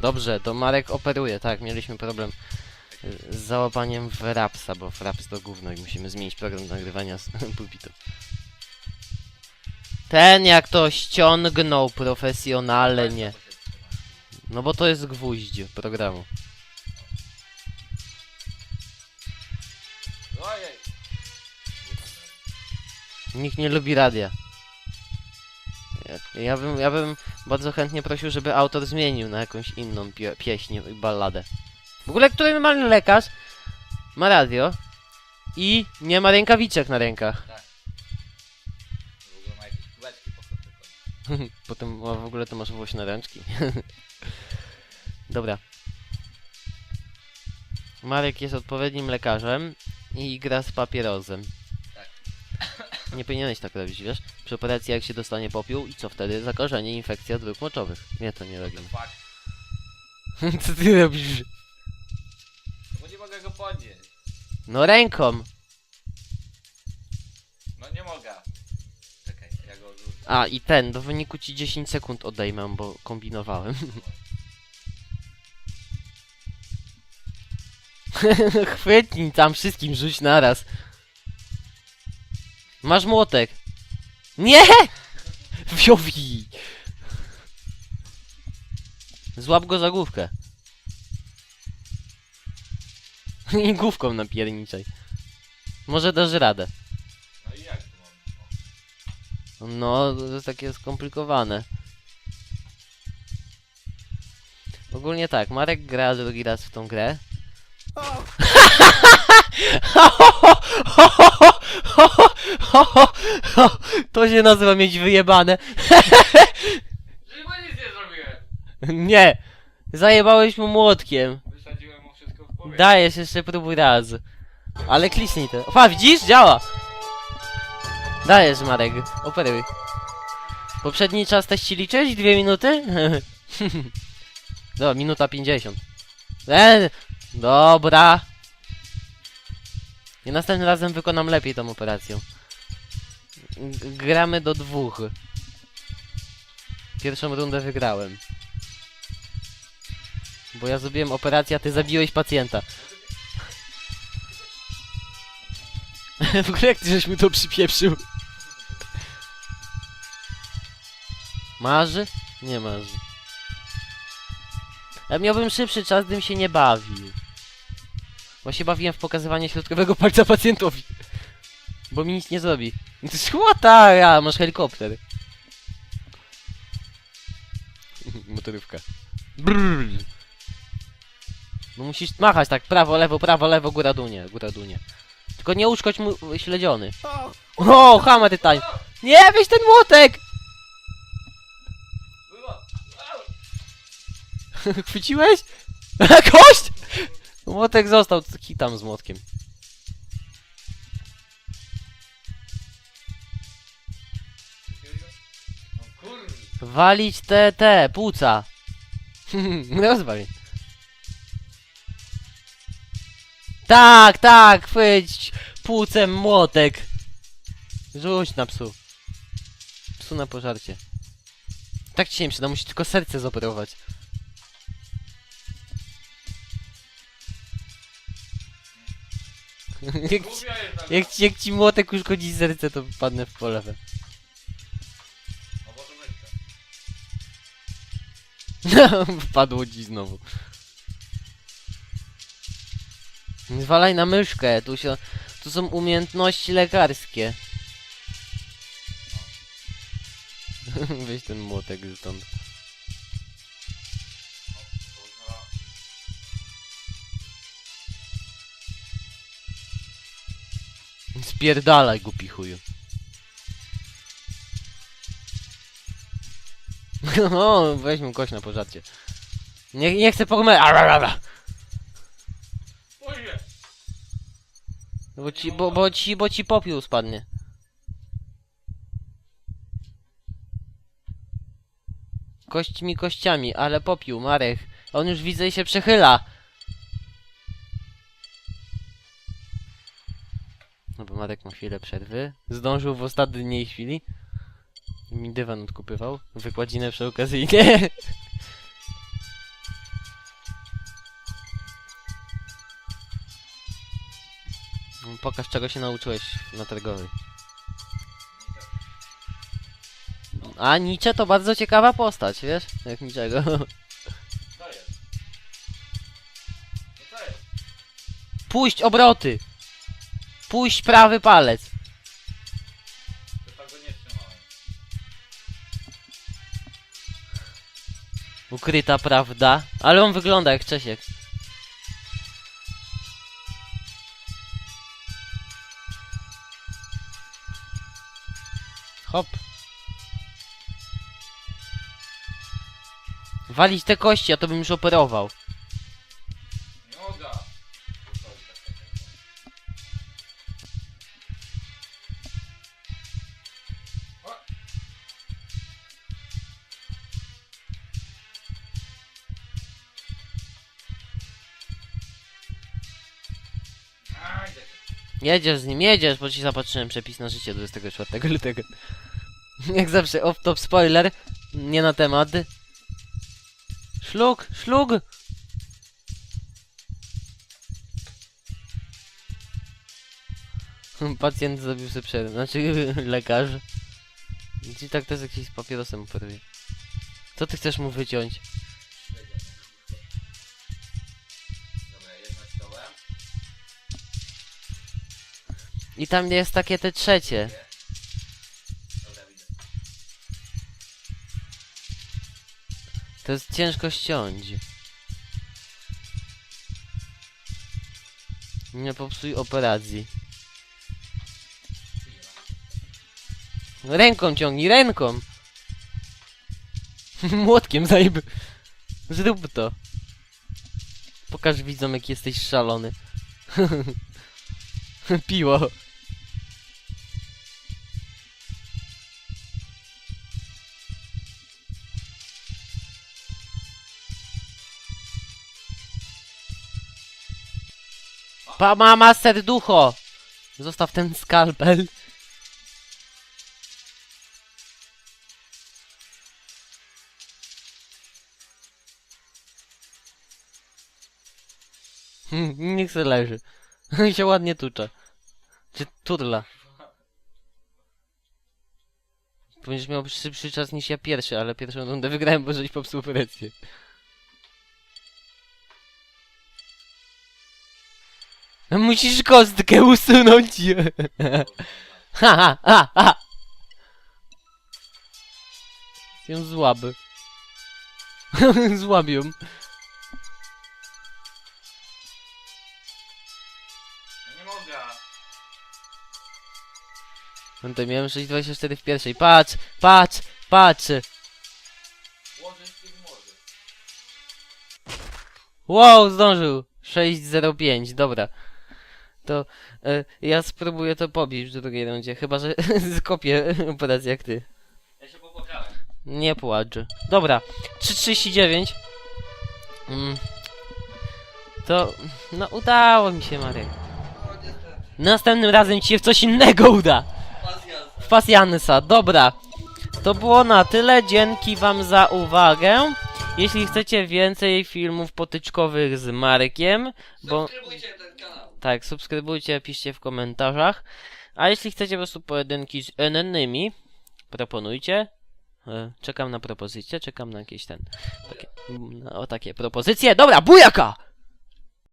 Dobrze, to Marek operuje, tak, mieliśmy problem y, z załapaniem w Rapsa, bo w Raps to gówno i musimy zmienić program nagrywania z pulpitu. Ten jak to ściągnął profesjonalnie. No bo to jest gwóźdź programu. Nikt nie lubi radia. Ja, bym, ja bym bardzo chętnie prosił, żeby autor zmienił na jakąś inną pie pieśń i balladę. W ogóle który normalny lekarz ma radio i nie ma rękawiczek na rękach. W ogóle ma jakieś kuleczki po prostu. Potem a w ogóle to masz włośne ręczki. Dobra. Marek jest odpowiednim lekarzem i gra z papierozem. Nie powinieneś tak robić, wiesz? Przy operacji jak się dostanie popiół i co wtedy? Zakażenie, infekcja dróg moczowych. Nie, to nie robimy. fuck? Co ty robisz? No bo nie mogę go podnieść. No ręką! No nie mogę. Czekaj, ja go odrzucę. A i ten, do wyniku ci 10 sekund odejmę, bo kombinowałem. Chwytnij tam wszystkim, rzuć naraz. Masz młotek. Nie! Wiowi! Złap go za główkę. I główką napierniczaj. Może dasz radę. No i jak tu mam? O. No, to jest takie skomplikowane. Ogólnie tak, Marek gra drugi raz w tą grę. To się nazywa mieć wyjebane. Chyba nic nie zrobiłem! Nie! Zajebałeś mu młotkiem. Wysadziłem mu wszystko w powietrze. Dajesz, jeszcze próbuj raz. Ale kliknij to. Pa, widzisz? Działa! Dajesz, Marek. Operuj. Poprzedni czas też ci liczyć? Dwie minuty? Dobra, minuta pięćdziesiąt. E, dobra. I następnym razem wykonam lepiej tą operację. G- Gramy do dwóch. Pierwszą rundę wygrałem. Bo ja zrobiłem operację, a ty zabiłeś pacjenta. w ogóle jak ty żeś mi to przypieprzył? Marzy? Nie marzy. Ja miałbym szybszy czas, gdybym się nie bawił. Bo się bawiłem w pokazywanie środkowego palca pacjentowi. Bo mi nic nie zrobi. To jest ja, masz helikopter. Motorówka. Brrr. No musisz machać tak, prawo, lewo, prawo, lewo, góra, dunie, góra, dunie. Tylko nie uszkodź mu śledziony. O, hammer time. Nie, weź ten młotek! Chwyciłeś? Kość! Młotek został, kitam z młotkiem. Walić te, te, płuca. Rozwal. Tak, tak, chwyć płucem młotek. Rzuć na psu. Psu na pożarcie. Tak ci się nie przyda, musisz tylko serce zoperować. jak, ci, jak, ci, jak ci młotek uszkodzi serce, to padnę w myszka. Wpadło ci znowu. Zwalaj na myszkę, tu się, tu są umiejętności lekarskie. Weź ten młotek stąd. Spierdalaj, głupi chuju. o, weźmy kość na pożarcie. Nie, nie chcę pogmę... Ojej! Bo ci, bo, bo ci, bo ci popiół spadnie. Kośćmi kościami, ale popiół, Marek. On już widzę i się przechyla. No bo Marek ma chwilę przerwy. Zdążył w ostatniej chwili. Mi dywan odkupywał. Wykładzinę przy okazji. Nie! Pokaż czego się nauczyłeś na targowej. A Nietzsche to bardzo ciekawa postać, wiesz? Jak niczego. Puść obroty! Puść prawy palec! To nie trzymałem. Ukryta prawda. Ale on wygląda jak Czesiek. Hop. Walić te kości, a to bym już operował. Jedziesz z nim, jedziesz, bo ci zapatrzyłem przepis na życie 24 lutego. Jak zawsze, off-top spoiler. Nie na temat. Szlug, szlug! Pacjent zrobił sobie przerwę, znaczy lekarz. Ci tak też jakiś papierosem operuje. Co ty chcesz mu wyciąć? I tam jest takie te trzecie. To jest ciężko ściąć. Nie popsuj operacji. Ręką ciągnij, ręką! Młotkiem zajeb. Zrób to. Pokaż widzom, jak jesteś szalony. Piło. Pa mama serducho! Zostaw ten skalpel. Hmm, Niech se leży. się ładnie tucze. Czy turla. Będziesz miał szybszy czas niż ja pierwszy, ale pierwszą rundę wygrałem, bo żeś popsuł operację. Musisz kostkę usunąć. ha, ha, ha, ha. Ją złaby. Złabią. No nie mogę. No to miałem 6,24 w pierwszej. Patrz, patrz, patrz. Łożysz ty w morze. Wow, zdążył. 6,05, dobra. To e, ja spróbuję to pobić w drugiej rundzie. Chyba, że skopię operację jak ty. Ja się popłakałem. Nie płacz. Dobra, 3,39. Mm. To, no udało mi się, Marek. Następnym razem ci się w coś innego uda. W pasjansa, dobra. To było na tyle. Dzięki wam za uwagę. Jeśli chcecie więcej filmów potyczkowych z Markiem, bo Subskrybujcie ten kanał. tak, subskrybujcie, piszcie w komentarzach. A jeśli chcecie po prostu pojedynki z innymi, proponujcie. E, Czekam na propozycje, czekam na jakieś ten. Takie, no, o takie propozycje. Dobra, bujaka!